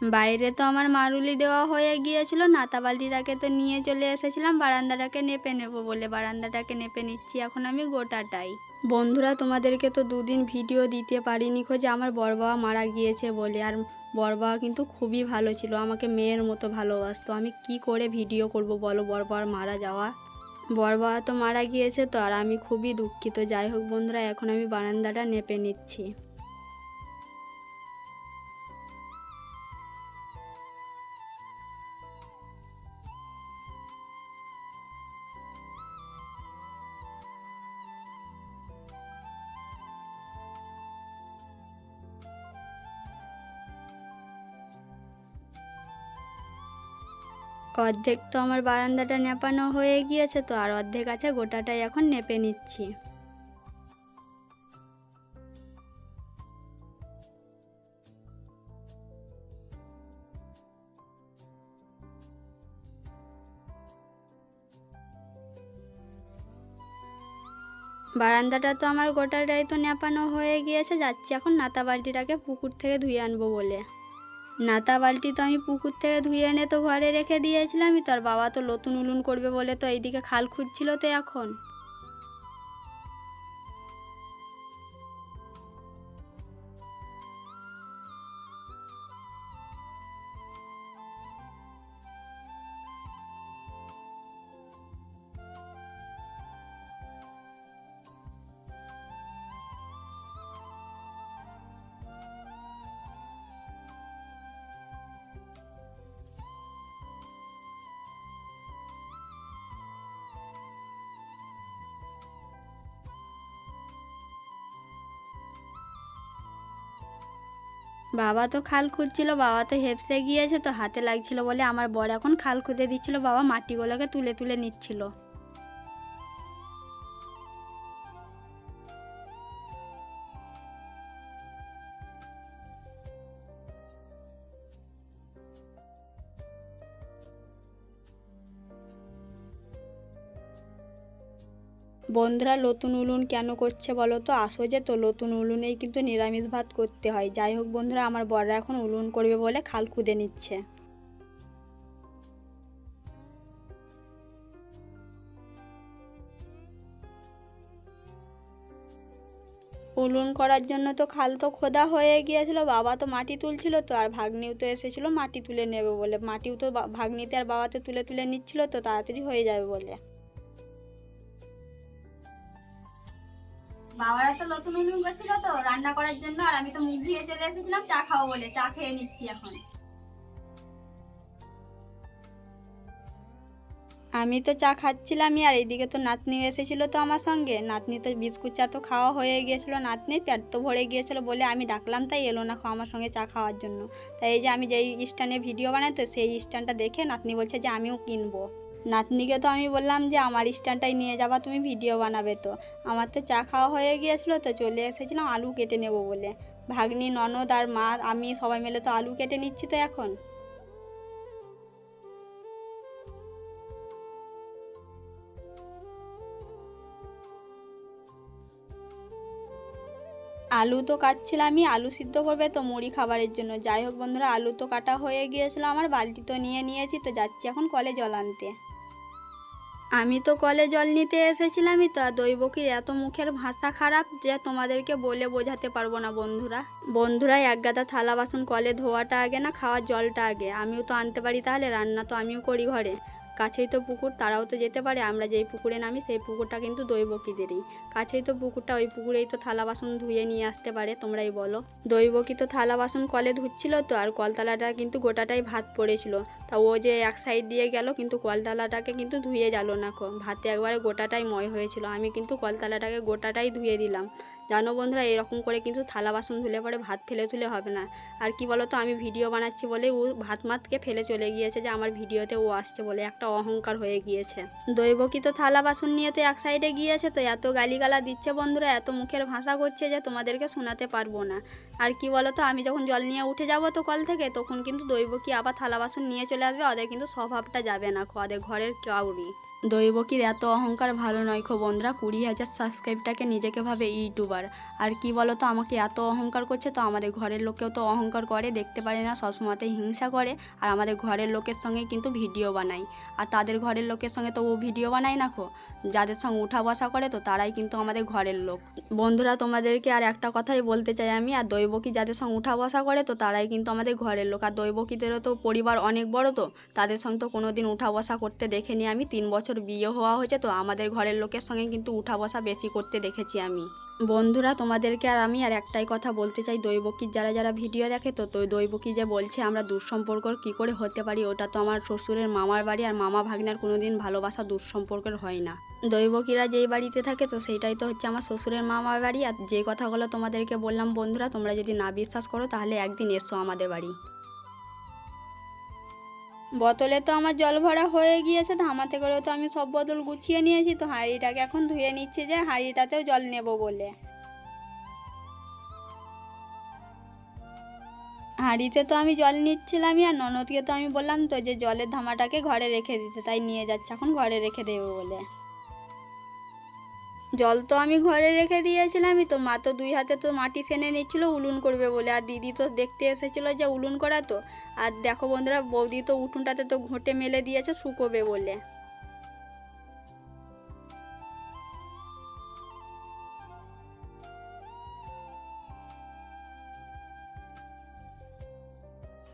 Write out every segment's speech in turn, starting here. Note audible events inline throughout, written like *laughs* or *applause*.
বাইরে তো আমার মারুলি দেওয়া হয়ে গিয়েছিল নাতাবালিটাকে তো নিয়ে চলে এসেছিলাম, বারান্দাটাকে নেপে নেব বলে বারান্দাটাকে নেপে নিচ্ছি, এখন আমি গোটাটাই। বন্ধুরা, তোমাদেরকে তো দুদিন ভিডিও দিতে পারিনি খোঁজে, আমার বড় বাবা মারা গিয়েছে বলে, আর বড় বাবা কিন্তু খুবই ভালো ছিল, আমাকে মেয়ের মতো ভালোবাসতো, আমি কি করে ভিডিও করব বলো, বড় বাবার মারা যাওয়া? বড় বাবা তো মারা গিয়েছে তো, আর আমি খুবই দুঃখিত, যাই হোক বন্ধুরা, এখন আমি বারান্দাটা নেপে নিচ্ছি। অর্ধেক তো আমার বারান্দাটা নেপানো হয়ে গিয়েছে তো, আর অর্ধেক আছে গোটাটাই এখন নেপে নিচ্ছি। বারান্দাটা তো আমার গোটাটাই তো নেপানো হয়ে গিয়েছে, যাচ্ছি এখন নাতা বালতিটাকে পুকুর থেকে ধুয়ে আনব বলে। নাতা বালতি তো আমি পুকুর থেকে ধুয়ে এনে তো ঘরে রেখে দিয়েছিলামই, তোর বাবা তো নতুন উলুন করবে বলে তো এইদিকে খাল খুঁজছিল তো এখন। বাবা তো খাল খুঁজছিল, বাবা তো হেপসে গিয়েছে, তো হাতে লাগছিল বলে আমার বর এখন খাল খুঁজে দিচ্ছিল, বাবা মাটিগুলোকে তুলে তুলে নিচ্ছিল। বন্ধুরা, নতুন উলুন কেন করছে বলো তো? আসো যে তো, নতুন উলুনেই কিন্তু নিরামিষ ভাত করতে হয়। যাই হোক বন্ধুরা, আমার বড়রা এখন উলুন করবে বলে খাল খুঁদে নিচ্ছে। উলুন করার জন্য তো খাল তো খোদা হয়ে গিয়েছিল, বাবা তো মাটি তুলছিল তো, আর ভাগ্নিও তো এসেছিল মাটি তুলে নেবে বলে। মাটিও তো ভাগ্নিতে আর বাবাতে তুলে তুলে নিচ্ছিল তো, তাড়াতাড়ি হয়ে যাবে বলে। বাবারা তো নতুন উনুন করছিল তো, রান্না করার জন্য, আর আমি তো মুখ ধুয়ে চলে এসেছিলাম, চা খাব বলে, চা খেয়ে নিচ্ছি এখন। আমি তো চা খাচ্ছিলামই, আর এইদিকে তো নাতনি এসেছিল তো আমার সঙ্গে। নাতনি তো বিস্কুট চা তো খাওয়া হয়ে গিয়েছিল, নাতনির পেট তো ভরে গিয়েছিল বলে আমি ডাকলাম, তাই এলো না আমার সঙ্গে চা খাওয়ার জন্য। তাই এই যে আমি যেই স্ট্যান্ডে ভিডিও বানাই তো, সেই স্ট্যান্ডটা দেখে নাতনি বলছে যে আমিও কিনবো। নাতনিকে তো আমি বললাম যে, আমার স্ট্যান্ডটাই নিয়ে যাবা, তুমি ভিডিও বানাবে তো। আমার তো চা খাওয়া হয়ে গিয়েছিল, তো চলে এসেছিলাম আলু কেটে নেব বলে। ভাগ্নি, ননদ আর মা, আমি সবাই মিলে তো আলু কেটে নিচ্ছি তো এখন। আলু তো কাটছিলামই, আলু সিদ্ধ করবে তো মুড়ি খাবারের জন্য। যাই হোক বন্ধুরা, আলু তো কাটা হয়ে গিয়েছিল, আমার বালতি তো নিয়ে নিয়েছি, তো যাচ্ছি এখন কলে জল আনতে। আমি তো কলে জল নিতে এসেছিলামই, তো আর দৈবকীর এত মুখের ভাষা খারাপ যে তোমাদেরকে বলে বোঝাতে পারব না বন্ধুরা। বন্ধুরা, এক গাদা থালা বাসন কলে ধোয়াটা আগে না, খাওয়ার জলটা আগে। আমিও তো আনতে পারি তাহলে, রান্না তো আমিও করি ঘরে। কাছেই তো পুকুর, তারাও তো যেতে পারে, আমরা যেই পুকুরে নামি সেই পুকুরটা কিন্তু দৈবকীদেরই কাছেই তো পুকুরটা, ওই পুকুরেই তো থালা বাসন ধুয়ে নিয়ে আসতে পারে, তোমরাই বলো। দৈবকী তো থালা বাসন কলে ধুচ্ছিল তো, আর কলতলাটা কিন্তু গোটাটাই ভাত পড়েছিল। তা ও যে এক সাইড দিয়ে গেল, কিন্তু কলতলাটাকে কিন্তু ধুয়ে গেল না কো, ভাতে একবারে গোটাটাই ময় হয়েছিল, আমি কিন্তু কলতলাটাকে গোটাটাই ধুয়ে দিলাম। জানো বন্ধুরা, এরকম করে কিন্তু থালা বাসন ধুলে পরে ভাত ফেলে তুলে হবে না। আর কি বলো তো আমি ভিডিও বানাচ্ছি বলে ও ভাত মাতকে ফেলে চলে গিয়েছে যে আমার ভিডিওতে ও আসছে বলে একটা অহংকার হয়ে গিয়েছে। দৈবকী তো থালা বাসন নিয়ে তো এক সাইডে গিয়েছে, তো এত গালিগালা দিচ্ছে বন্ধুরা, এত মুখের ভাষা করছে যে তোমাদেরকে শোনাতে পারব না। আর কি বলো তো আমি যখন জল নিয়ে উঠে যাব তো কল থেকে, তখন কিন্তু দৈবকী আবার থালা বাসন নিয়ে চলে আসবে, ওদের কিন্তু স্বভাবটা যাবে না ওদের ঘরের কাউরি দৈবকীর এত অহংকার ভালো নয় খো বন্ধুরা, কুড়ি হাজার সাবস্ক্রাইবটাকে নিজেকে ভাবে ইউটিউবার। আর কি বলো তো আমাকে এত অহংকার করছে, তো আমাদের ঘরের লোকেও তো অহংকার করে, দেখতে পারে না, সবসময়তে হিংসা করে, আর আমাদের ঘরের লোকের সঙ্গে কিন্তু ভিডিও বানাই আর তাদের ঘরের লোকের সঙ্গে তো ও ভিডিও বানায় না খো, যাদের সঙ্গে উঠা বসা করে, তো তারাই কিন্তু আমাদের ঘরের লোক। বন্ধুরা, তোমাদেরকে আর একটা কথাই বলতে চাই আমি, আর দৈবকী যাদের সঙ্গে উঠা বসা করে, তো তারাই কিন্তু আমাদের ঘরের লোক। আর দৈবকীদেরও তো পরিবার অনেক বড় তো, তাদের সঙ্গে তো কোনো দিন উঠা বসা করতে দেখিনি আমি, তিন বছর বিয়ে হওয়া হয়েছে, তো আমাদের ঘরের লোকের সঙ্গে কিন্তু উঠা বসা বেশি করতে দেখেছি আমি। বন্ধুরা, তোমাদেরকে আর আমি আর একটাই কথা বলতে চাই, দৈবকীর যারা যারা ভিডিও দেখে, তো তো দৈবকী যে বলছে, আমরা দুঃসম্পর্কর কী করে হতে পারি, ওটা তো আমার শ্বশুরের মামার বাড়ি আর মামা ভাগনার কোনো দিন ভালোবাসা দুঃসম্পর্কের হয় না। দৈবকীরা যেই বাড়িতে থাকে, তো সেইটাই তো হচ্ছে আমার শ্বশুরের মামার বাড়ি, আর যে কথাগুলো তোমাদেরকে বললাম বন্ধুরা, তোমরা যদি না বিশ্বাস করো, তাহলে একদিন এসো আমাদের বাড়ি। বোতলে তো আমার জল ভরা হয়ে গিয়েছে ধামাতে করেও তো আমি সব বোতল গুছিয়ে নিয়েছি, তো হাঁড়িটাকে এখন ধুয়ে নিচ্ছে যে হাঁড়িটাতেও জল নেব বলে। হাঁড়িতে তো আমি জল নিচ্ছিলাম আর ননদকে তো আমি বললাম তো যে জলের ধামাটাকে ঘরে রেখে দিতে, তাই নিয়ে যাচ্ছে, এখন ঘরে রেখে দেবে বলে। জল তো আমি ঘরে রেখে দিয়েছিলামই তো মা তো দুই হাতে তো মাটি সেনে নিচ্ছিল, উলুন করবে বলে। আর দিদি তো দেখতে এসেছিল যে উলুন করা তো। আর দেখো বন্ধুরা, বৌদি তো উঠোনটাতে তো ঘোঁটে মেলে দিয়েছে, শুকোবে বলে।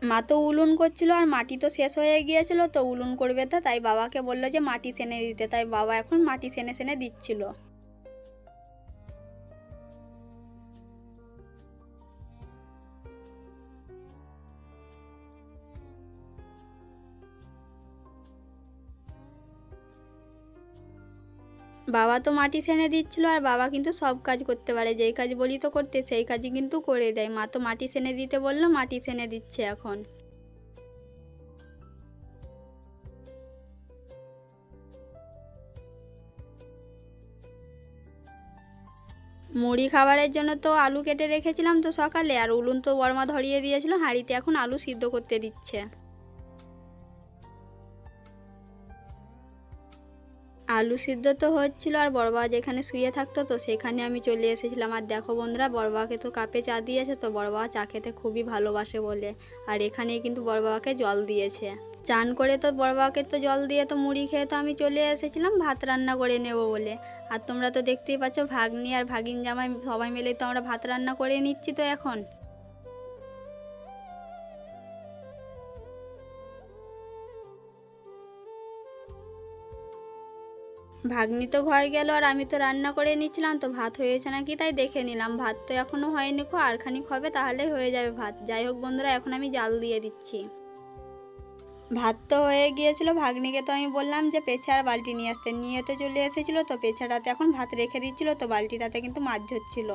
মা তো উলুন করছিল আর মাটি তো শেষ হয়ে গিয়েছিল, তো উলুন করবে তো, তাই বাবাকে বলল যে মাটি সেনে দিতে। তাই বাবা এখন মাটি সেনে সেনে দিচ্ছিল। বাবা তো মাটি সেনে দিচ্ছিল আর বাবা কিন্তু সব কাজ করতে পারে। যেই কাজ বলি তো করতে, সেই কাজই কিন্তু করে দেয়। মা তো মাটি সেনে দিতে বলল, মাটি সেনে দিচ্ছে এখন। মুড়ি খাবারের জন্য তো আলু কেটে রেখেছিলাম তো সকালে, আর উলুন তো বর্মা ধরিয়ে দিয়েছিল, হাঁড়িতে এখন আলু সিদ্ধ করতে দিচ্ছে। আলু সিদ্ধ তো হচ্ছিল আর বড়বা যেখানে শুয়ে থাকতো তো সেখানে আমি চলে এসেছিলাম। আর দেখো বন্ধুরা বড়বাকে তো কাপে চা দিয়েছে, তো বড়বা চা খেতে খুবই ভালোবাসে বলে। আর এখানে কিন্তু বড়বাকে জল দিয়েছে। চান করে তো বড়বাকে তো জল দিয়ে তো মুড়ি খেয়ে তো আমি চলে এসেছিলাম ভাত রান্না করে নেব বলে। আর তোমরা তো দেখতেই পাচ্ছ, ভাগ্নি আর ভাগিন জামাই সবাই মিলে তো আমরা ভাত রান্না করে নিচ্ছি তো এখন। ভাগ্নি তো ঘর গেল আর আমি তো রান্না করে নিচ্ছিলাম তো ভাত হয়েছে নাকি তাই দেখে নিলাম। ভাত তো এখনও হয়নি খো, আর খানিক হবে তাহলে হয়ে যাবে ভাত। যাই হোক বন্ধুরা, এখন আমি জাল দিয়ে দিচ্ছি। ভাত তো হয়ে গিয়েছিল, ভাগ্নিকে তো আমি বললাম যে পেছার বালতি নিয়ে আসতে। নিয়ে তো চলে এসেছিল, তো পেছাটাতে এখন ভাত রেখে দিচ্ছিল, তো বালতিটাতে কিন্তু মাছ ধরছিল।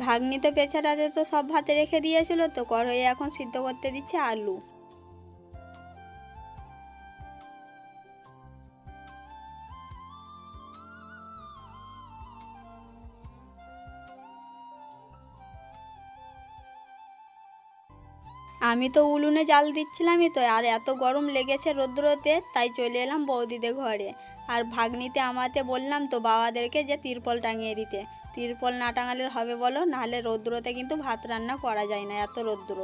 ভাগ্নি তো পেছাটাতে তো সব ভাতে রেখে দিয়েছিল তো কড়াইয়ে এখন সিদ্ধ করতে দিচ্ছে আলু। আমি তো উলুনে জাল দিচ্ছিলামই তো, আর এত গরম লেগেছে রৌদ্রতে, তাই চলে এলাম বৌদিদের ঘরে। আর ভাগ্নিতে আমাতে বললাম তো বাবাদেরকে যে তিরপল টাঙিয়ে দিতে। তিরপল না টাঙালে হবে বলো? নাহলে রৌদ্রতে কিন্তু ভাত রান্না করা যায় না, এত রৌদ্র।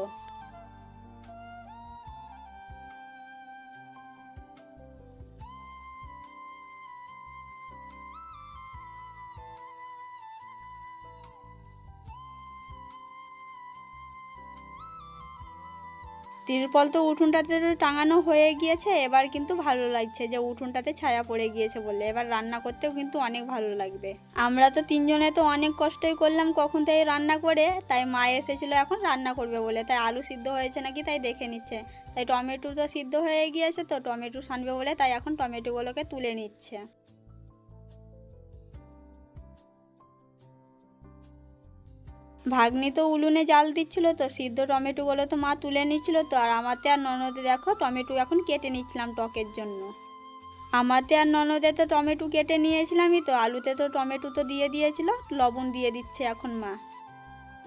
তিরপল তো উঠোনটাতে টাঙানো হয়ে গিয়েছে, এবার কিন্তু ভালো লাগছে যে উঠোনটাতে ছায়া পড়ে গিয়েছে বলে। এবার রান্না করতেও কিন্তু অনেক ভালো লাগবে। আমরা তো তিনজনে তো অনেক কষ্টই করলাম কখন থেকে রান্না করে, তাই মা এসেছিল এখন রান্না করবে বলে। তাই আলু সিদ্ধ হয়েছে নাকি তাই দেখে নিচ্ছে। তাই টমেটো তো সিদ্ধ হয়ে গিয়েছে তো টমেটো সানবে বলে তাই এখন টমেটোগুলোকে তুলে নিচ্ছে। ভাগ্নি তো উলুনে জাল দিচ্ছিল তো, সিদ্ধ টমেটোগুলো তো মা তুলে নিচ্ছিল তো, আর আমাতে আর ননদে দেখো টমেটো এখন কেটে নিচ্ছিলাম টকের জন্য। আমাতে আর ননদে তো টমেটো কেটে নিয়েছিলামই তো, আলুতে তো টমেটো তো দিয়ে দিয়েছিল, লবণ দিয়ে দিচ্ছে এখন মা।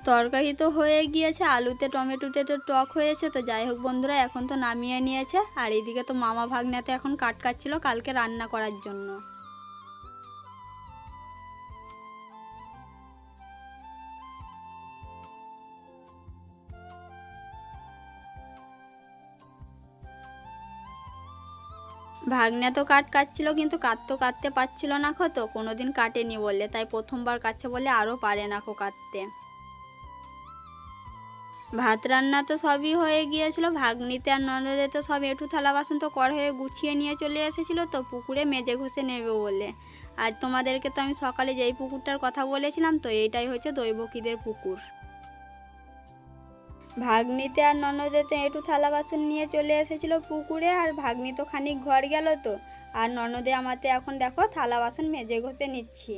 তরকারি তো হয়ে গিয়েছে, আলুতে টমেটোতে তো টক হয়েছে তো, যাই হোক বন্ধুরা এখন তো নামিয়ে নিয়েছে, আর এইদিকে তো মামা ভাগ্নাতে এখন কাট কাটছিল কালকে রান্না করার জন্য। ভাগ্নে তো কাট কাটছিল, কিন্তু কাট তো কাটতে পারছিল না খো তো। কোনোদিন কাটেনি বললে, তাই প্রথমবার কাটছে বলে আরও পারে না খো কাটতে। ভাত রান্না তো সবই হয়ে গিয়েছিল, ভাগ্নিতে আর ননদে তো সব এঁঠু থালা বাসন তো কর হয়ে গুছিয়ে নিয়ে চলে এসেছিল তো, পুকুরে মেজে ঘষে নেবে বলে। আর তোমাদেরকে তো আমি সকালে যেই পুকুরটার কথা বলেছিলাম তো এইটাই হচ্ছে দৈবকীদের পুকুর। ভাগ্নিতে আর ননদে তো একটু থালা বাসন নিয়ে চলে এসেছিল পুকুরে আর ভাগ্নি তো খানিক ঘর গেল তো। আর ননদে আমাতে এখন দেখো থালা বাসন মেজে ঘষে নিচ্ছি।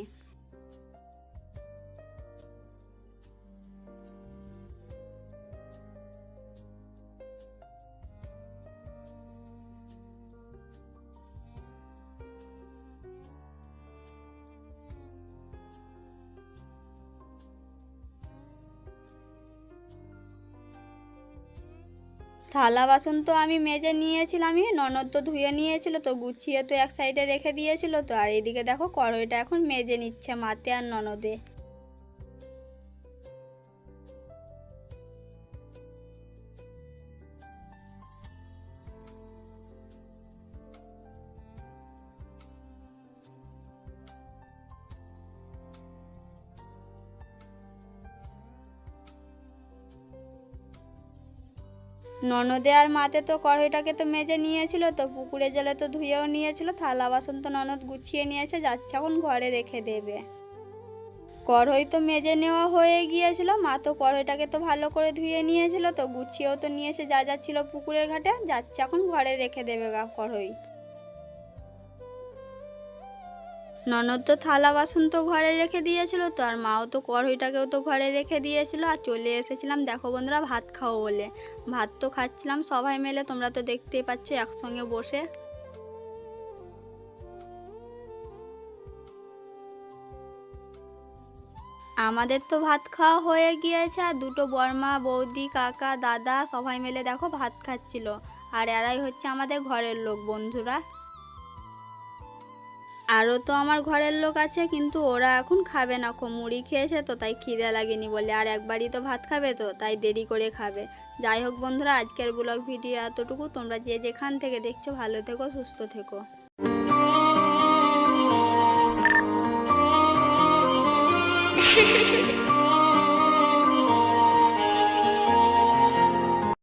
থালা বাসন তো আমি মেজে নিয়েছিলামই ননদ তো ধুয়ে নিয়েছিল, তো গুছিয়ে তো এক সাইডে রেখে দিয়েছিল, তো আর এদিকে দেখো কড়াইটা এখন মেজে নিচ্ছে মাতে আর ননদে। ননদে আর মাতে তো কড়াইটাকে তো মেজে নিয়েছিল তো পুকুরে জলে তো ধুয়েও নিয়েছিল, থালা বাসন তো ননদ গুছিয়ে নিয়েছে যাচ্ছে এখন ঘরে রেখে দেবে। কড়াই তো মেজে নেওয়া হয়ে গিয়েছিল, মা তো কড়াইটাকে তো ভালো করে ধুয়ে নিয়েছিল তো গুছিয়েও তো নিয়েছে, যা যা ছিল পুকুরের ঘাটে যাচ্ছে এখন ঘরে রেখে দেবে গা কড়াই। ননদ তো থালা বাসন তো ঘরে রেখে দিয়েছিল, তো আর মাও তো কড়াইটাকেও তো ঘরে রেখে দিয়েছিল। আর চলে এসেছিলাম, দেখো বন্ধুরা, ভাত খাও বলে। ভাত তো খাচ্ছিলাম, সবাই মিলে, তোমরা তো দেখতেই পাচ্ছ, একসঙ্গে বসে। আমাদের তো ভাত খাওয়া হয়ে গিয়েছে, আর দুটো বর্মা, বৌদি, কাকা, দাদা, সবাই মিলে দেখো ভাত খাচ্ছিল। আর এরাই হচ্ছে আমাদের ঘরের লোক বন্ধুরা। আরও তো আমার ঘরের লোক আছে, কিন্তু ওরা এখন খাবে না। খো মুড়ি খেয়েছে তো, তাই খিদে লাগেনি বলে। আর একবারই তো ভাত খাবে তো, তাই দেরি করে খাবে। যাই হোক বন্ধুরা, আজকের ব্লগ ভিডিও এতটুকু। তোমরা যে যেখান থেকে দেখছ, ভালো থেকো, সুস্থ থেকো। *laughs*